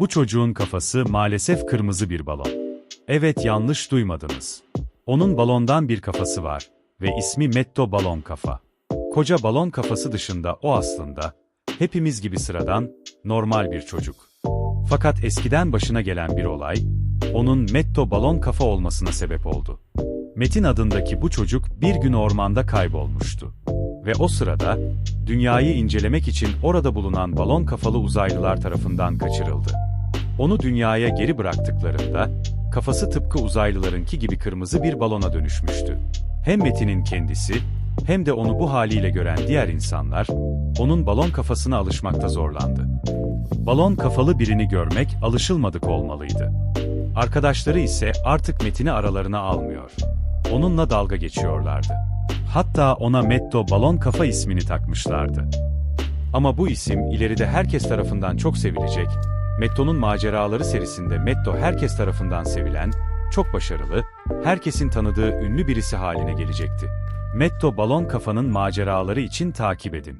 Bu çocuğun kafası maalesef kırmızı bir balon. Evet yanlış duymadınız. Onun balondan bir kafası var ve ismi Metto Balon Kafa. Koca balon kafası dışında o aslında hepimiz gibi sıradan, normal bir çocuk. Fakat eskiden başına gelen bir olay, onun Metto Balon Kafa olmasına sebep oldu. Metin adındaki bu çocuk bir gün ormanda kaybolmuştu. Ve o sırada, dünyayı incelemek için orada bulunan balon kafalı uzaylılar tarafından kaçırıldı. Onu dünyaya geri bıraktıklarında, kafası tıpkı uzaylılarınki gibi kırmızı bir balona dönüşmüştü. Hem Metin'in kendisi, hem de onu bu haliyle gören diğer insanlar, onun balon kafasına alışmakta zorlandı. Balon kafalı birini görmek alışılmadık olmalıydı. Arkadaşları ise artık Metin'i aralarına almıyor. Onunla dalga geçiyorlardı. Hatta ona Metto Balon Kafa ismini takmışlardı. Ama bu isim ileride herkes tarafından çok sevilecek, Metto'nun maceraları serisinde Metto herkes tarafından sevilen, çok başarılı, herkesin tanıdığı ünlü birisi haline gelecekti. Metto Balon Kafa'nın maceraları için takip edin.